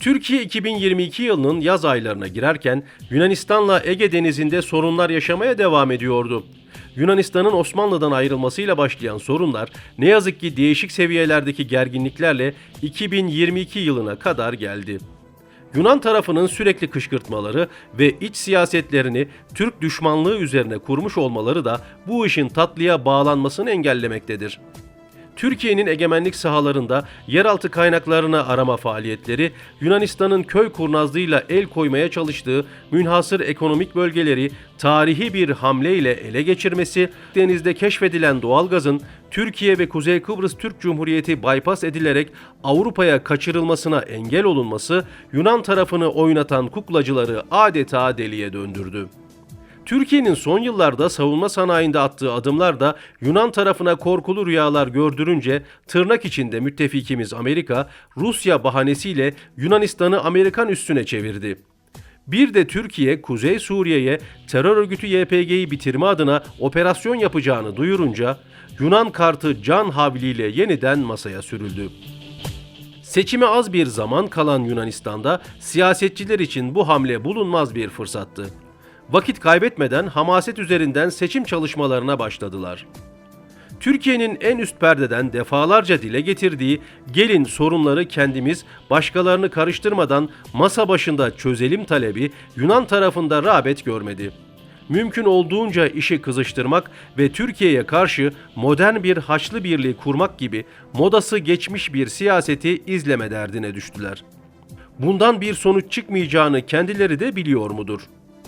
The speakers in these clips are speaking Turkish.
Türkiye 2022 yılının yaz aylarına girerken Yunanistan'la Ege Denizi'nde sorunlar yaşamaya devam ediyordu. Yunanistan'ın Osmanlı'dan ayrılmasıyla başlayan sorunlar ne yazık ki değişik seviyelerdeki gerginliklerle 2022 yılına kadar geldi. Yunan tarafının sürekli kışkırtmaları ve iç siyasetlerini Türk düşmanlığı üzerine kurmuş olmaları da bu işin tatlıya bağlanmasını engellemektedir. Türkiye'nin egemenlik sahalarında yeraltı kaynaklarını arama faaliyetleri, Yunanistan'ın köy kurnazlığıyla el koymaya çalıştığı münhasır ekonomik bölgeleri tarihi bir hamleyle ele geçirmesi, denizde keşfedilen doğalgazın Türkiye ve Kuzey Kıbrıs Türk Cumhuriyeti bypass edilerek Avrupa'ya kaçırılmasına engel olunması, Yunan tarafını oynatan kuklacıları adeta deliye döndürdü. Türkiye'nin son yıllarda savunma sanayinde attığı adımlar da Yunan tarafına korkulu rüyalar gördürünce tırnak içinde müttefikimiz Amerika, Rusya bahanesiyle Yunanistan'ı Amerikan üstüne çevirdi. Bir de Türkiye, Kuzey Suriye'ye terör örgütü YPG'yi bitirme adına operasyon yapacağını duyurunca Yunan kartı can havliyle yeniden masaya sürüldü. Seçime az bir zaman kalan Yunanistan'da siyasetçiler için bu hamle bulunmaz bir fırsattı. Vakit kaybetmeden hamaset üzerinden seçim çalışmalarına başladılar. Türkiye'nin en üst perdeden defalarca dile getirdiği gelin sorunları kendimiz başkalarını karıştırmadan masa başında çözelim talebi Yunan tarafında rağbet görmedi. Mümkün olduğunca işi kızıştırmak ve Türkiye'ye karşı modern bir haçlı birliği kurmak gibi modası geçmiş bir siyaseti izleme derdine düştüler. Bundan bir sonuç çıkmayacağını kendileri de biliyor mudur?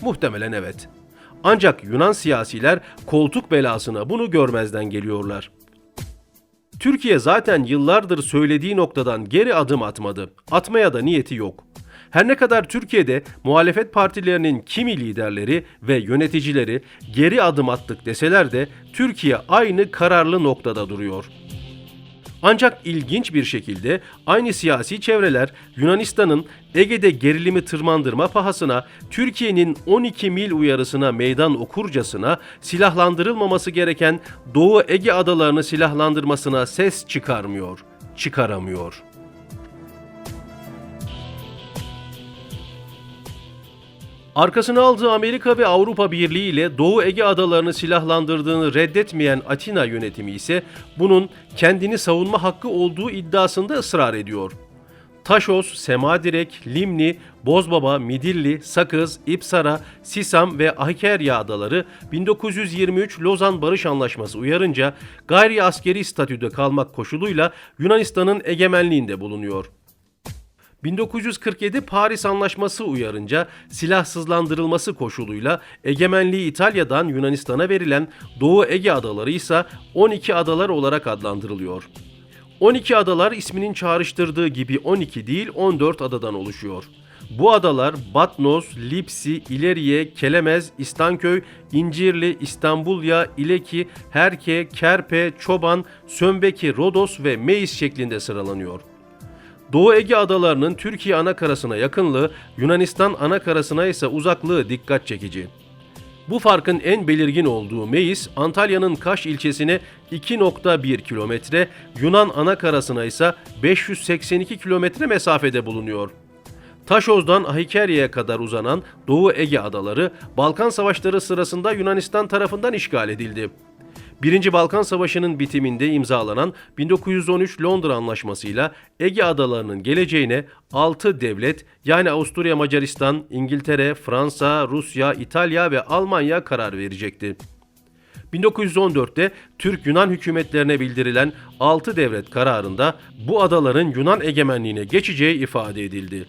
Muhtemelen evet. Ancak Yunan siyasiler koltuk belasına bunu görmezden geliyorlar. Türkiye zaten yıllardır söylediği noktadan geri adım atmadı. Atmaya da niyeti yok. Her ne kadar Türkiye'de muhalefet partilerinin kimi liderleri ve yöneticileri geri adım attık deseler de Türkiye aynı kararlı noktada duruyor. Ancak ilginç bir şekilde aynı siyasi çevreler Yunanistan'ın Ege'de gerilimi tırmandırma pahasına Türkiye'nin 12 mil uyarısına meydan okurcasına silahlandırılmaması gereken Doğu Ege adalarını silahlandırmasına ses çıkarmıyor, çıkaramıyor. Arkasına aldığı Amerika ve Avrupa Birliği ile Doğu Ege adalarını silahlandırdığını reddetmeyen Atina yönetimi ise bunun kendini savunma hakkı olduğu iddiasında ısrar ediyor. Taşos, Semadirek, Limni, Bozbaba, Midilli, Sakız, İpsara, Sisam ve Ahkerya adaları 1923 Lozan Barış Anlaşması uyarınca gayri askeri statüde kalmak koşuluyla Yunanistan'ın egemenliğinde bulunuyor. 1947 Paris Anlaşması uyarınca silahsızlandırılması koşuluyla egemenliği İtalya'dan Yunanistan'a verilen Doğu Ege adaları ise 12 adalar olarak adlandırılıyor. 12 adalar isminin çağrıştırdığı gibi 12 değil 14 adadan oluşuyor. Bu adalar Batnos, Lipsi, İleriye, Kelemez, İstanköy, İncirli, İstanbulya, İleki, Herke, Kerpe, Çoban, Sömbeki, Rodos ve Meis şeklinde sıralanıyor. Doğu Ege adalarının Türkiye anakarasına yakınlığı, Yunanistan anakarasına ise uzaklığı dikkat çekici. Bu farkın en belirgin olduğu Meis, Antalya'nın Kaş ilçesine 2.1 kilometre, Yunan anakarasına ise 582 kilometre mesafede bulunuyor. Taşoz'dan Ahikerya'ya kadar uzanan Doğu Ege adaları Balkan Savaşları sırasında Yunanistan tarafından işgal edildi. Birinci Balkan Savaşı'nın bitiminde imzalanan 1913 Londra Anlaşması'yla Ege adalarının geleceğine 6 devlet yani Avusturya Macaristan, İngiltere, Fransa, Rusya, İtalya ve Almanya karar verecekti. 1914'te Türk-Yunan hükümetlerine bildirilen 6 devlet kararında bu adaların Yunan egemenliğine geçeceği ifade edildi.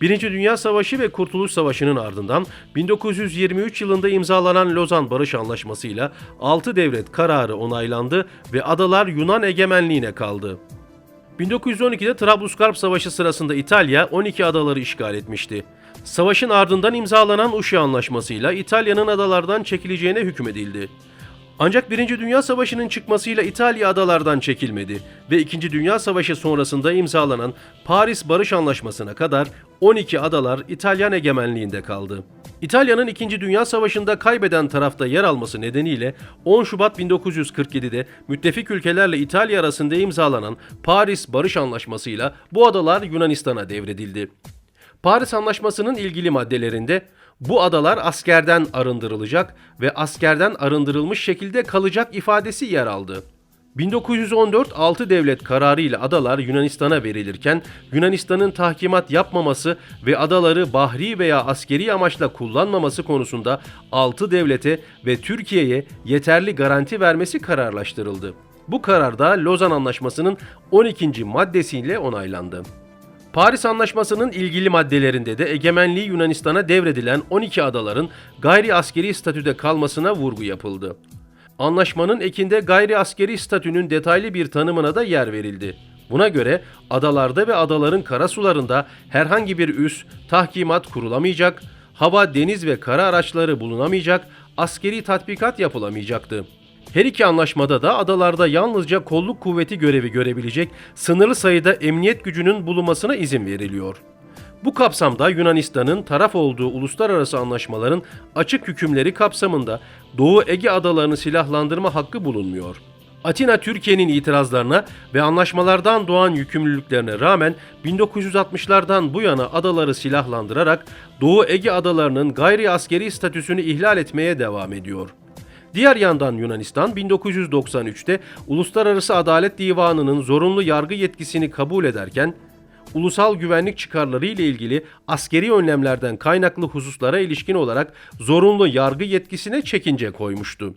Birinci Dünya Savaşı ve Kurtuluş Savaşı'nın ardından 1923 yılında imzalanan Lozan Barış Anlaşması ile 6 devlet kararı onaylandı ve adalar Yunan egemenliğine kaldı. 1912'de Trablusgarp Savaşı sırasında İtalya 12 adaları işgal etmişti. Savaşın ardından imzalanan Uşi Anlaşması'yla İtalya'nın adalardan çekileceğine hükmedildi. Ancak Birinci Dünya Savaşı'nın çıkmasıyla İtalya adalardan çekilmedi ve İkinci Dünya Savaşı sonrasında imzalanan Paris Barış Anlaşması'na kadar 12 adalar İtalyan egemenliğinde kaldı. İtalya'nın 2. Dünya Savaşı'nda kaybeden tarafta yer alması nedeniyle 10 Şubat 1947'de müttefik ülkelerle İtalya arasında imzalanan Paris Barış Anlaşması'yla bu adalar Yunanistan'a devredildi. Paris Anlaşması'nın ilgili maddelerinde bu adalar askerden arındırılacak ve askerden arındırılmış şekilde kalacak ifadesi yer aldı. 1914 6 devlet kararı ile adalar Yunanistan'a verilirken Yunanistan'ın tahkimat yapmaması ve adaları bahri veya askeri amaçla kullanmaması konusunda 6 devlete ve Türkiye'ye yeterli garanti vermesi kararlaştırıldı. Bu karar da Lozan Anlaşması'nın 12. maddesiyle onaylandı. Paris Anlaşması'nın ilgili maddelerinde de egemenliği Yunanistan'a devredilen 12 adaların gayri askeri statüde kalmasına vurgu yapıldı. Anlaşmanın ekinde gayri askeri statünün detaylı bir tanımına da yer verildi. Buna göre adalarda ve adaların karasularında herhangi bir üs, tahkimat kurulamayacak, hava, deniz ve kara araçları bulunamayacak, askeri tatbikat yapılamayacaktı. Her iki anlaşmada da adalarda yalnızca kolluk kuvveti görevi görebilecek sınırlı sayıda emniyet gücünün bulunmasına izin veriliyor. Bu kapsamda Yunanistan'ın taraf olduğu uluslararası anlaşmaların açık hükümleri kapsamında Doğu Ege adalarını silahlandırma hakkı bulunmuyor. Atina Türkiye'nin itirazlarına ve anlaşmalardan doğan yükümlülüklerine rağmen 1960'lardan bu yana adaları silahlandırarak Doğu Ege adalarının gayri askeri statüsünü ihlal etmeye devam ediyor. Diğer yandan Yunanistan 1993'te Uluslararası Adalet Divanı'nın zorunlu yargı yetkisini kabul ederken ulusal güvenlik çıkarları ile ilgili askeri önlemlerden kaynaklı hususlara ilişkin olarak zorunlu yargı yetkisine çekince koymuştu.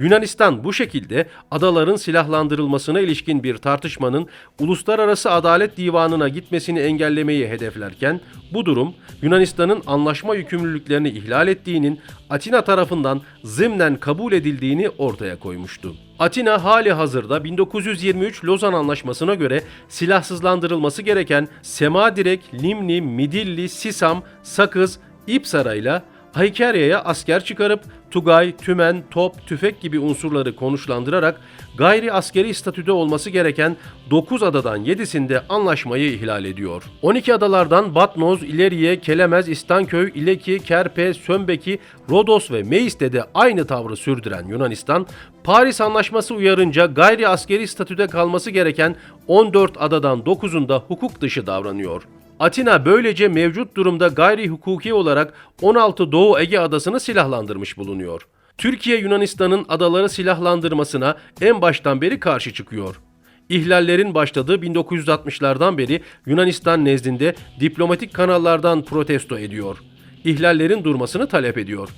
Yunanistan bu şekilde adaların silahlandırılmasına ilişkin bir tartışmanın Uluslararası Adalet Divanı'na gitmesini engellemeyi hedeflerken bu durum Yunanistan'ın anlaşma yükümlülüklerini ihlal ettiğinin Atina tarafından zımnen kabul edildiğini ortaya koymuştu. Atina hali hazırda 1923 Lozan Anlaşması'na göre silahsızlandırılması gereken Semadirek, Limni, Midilli, Sisam, Sakız, İpsara'yla Haykerya'ya asker çıkarıp Tugay, Tümen, Top, Tüfek gibi unsurları konuşlandırarak gayri askeri statüde olması gereken 9 adadan 7'sinde anlaşmayı ihlal ediyor. 12 adalardan Batnoz, İleriye, Kelemez, İstanköy, İleki, Kerpe, Sömbeki, Rodos ve Meis'te de aynı tavrı sürdüren Yunanistan, Paris Anlaşması uyarınca gayri askeri statüde kalması gereken 14 adadan 9'unda hukuk dışı davranıyor. Atina böylece mevcut durumda gayri hukuki olarak 16 Doğu Ege adasını silahlandırmış bulunuyor. Türkiye Yunanistan'ın adaları silahlandırmasına en baştan beri karşı çıkıyor. İhlallerin başladığı 1960'lardan beri Yunanistan nezdinde diplomatik kanallardan protesto ediyor. İhlallerin durmasını talep ediyor.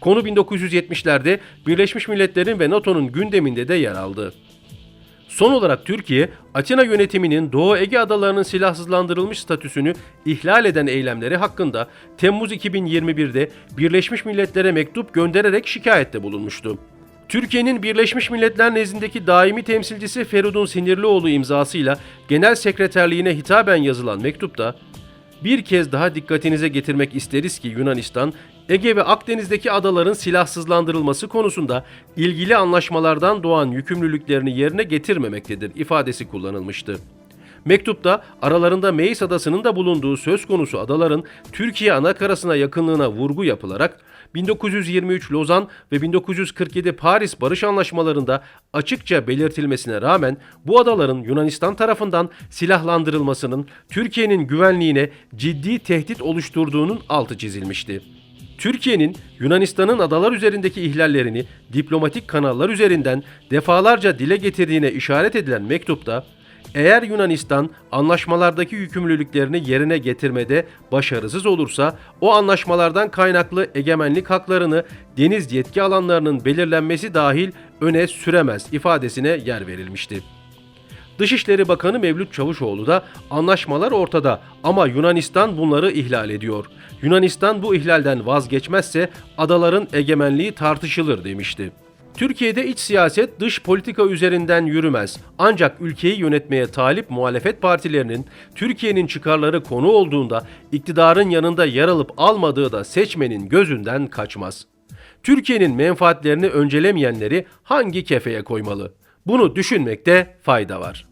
Konu 1970'lerde Birleşmiş Milletler'in ve NATO'nun gündeminde de yer aldı. Son olarak Türkiye, Atina yönetiminin Doğu Ege adalarının silahsızlandırılmış statüsünü ihlal eden eylemleri hakkında Temmuz 2021'de Birleşmiş Milletler'e mektup göndererek şikayette bulunmuştu. Türkiye'nin Birleşmiş Milletler nezdindeki daimi temsilcisi Feridun Sinirlioğlu imzasıyla Genel Sekreterliğine hitaben yazılan mektupta bir kez daha dikkatinize getirmek isteriz ki Yunanistan, Ege ve Akdeniz'deki adaların silahsızlandırılması konusunda ilgili anlaşmalardan doğan yükümlülüklerini yerine getirmemektedir ifadesi kullanılmıştı. Mektupta aralarında Meis Adası'nın da bulunduğu söz konusu adaların Türkiye anakarasına yakınlığına vurgu yapılarak 1923 Lozan ve 1947 Paris Barış Anlaşmalarında açıkça belirtilmesine rağmen bu adaların Yunanistan tarafından silahlandırılmasının Türkiye'nin güvenliğine ciddi tehdit oluşturduğunun altı çizilmişti. Türkiye'nin Yunanistan'ın adalar üzerindeki ihlallerini diplomatik kanallar üzerinden defalarca dile getirdiğine işaret edilen mektupta eğer Yunanistan anlaşmalardaki yükümlülüklerini yerine getirmede başarısız olursa o anlaşmalardan kaynaklı egemenlik haklarını deniz yetki alanlarının belirlenmesi dahil öne süremez ifadesine yer verilmişti. Dışişleri Bakanı Mevlüt Çavuşoğlu da anlaşmalar ortada ama Yunanistan bunları ihlal ediyor. Yunanistan bu ihlalden vazgeçmezse adaların egemenliği tartışılır demişti. Türkiye'de iç siyaset dış politika üzerinden yürümez. Ancak ülkeyi yönetmeye talip muhalefet partilerinin Türkiye'nin çıkarları konu olduğunda iktidarın yanında yer alıp almadığı da seçmenin gözünden kaçmaz. Türkiye'nin menfaatlerini öncelemeyenleri hangi kefeye koymalı? Bunu düşünmekte fayda var.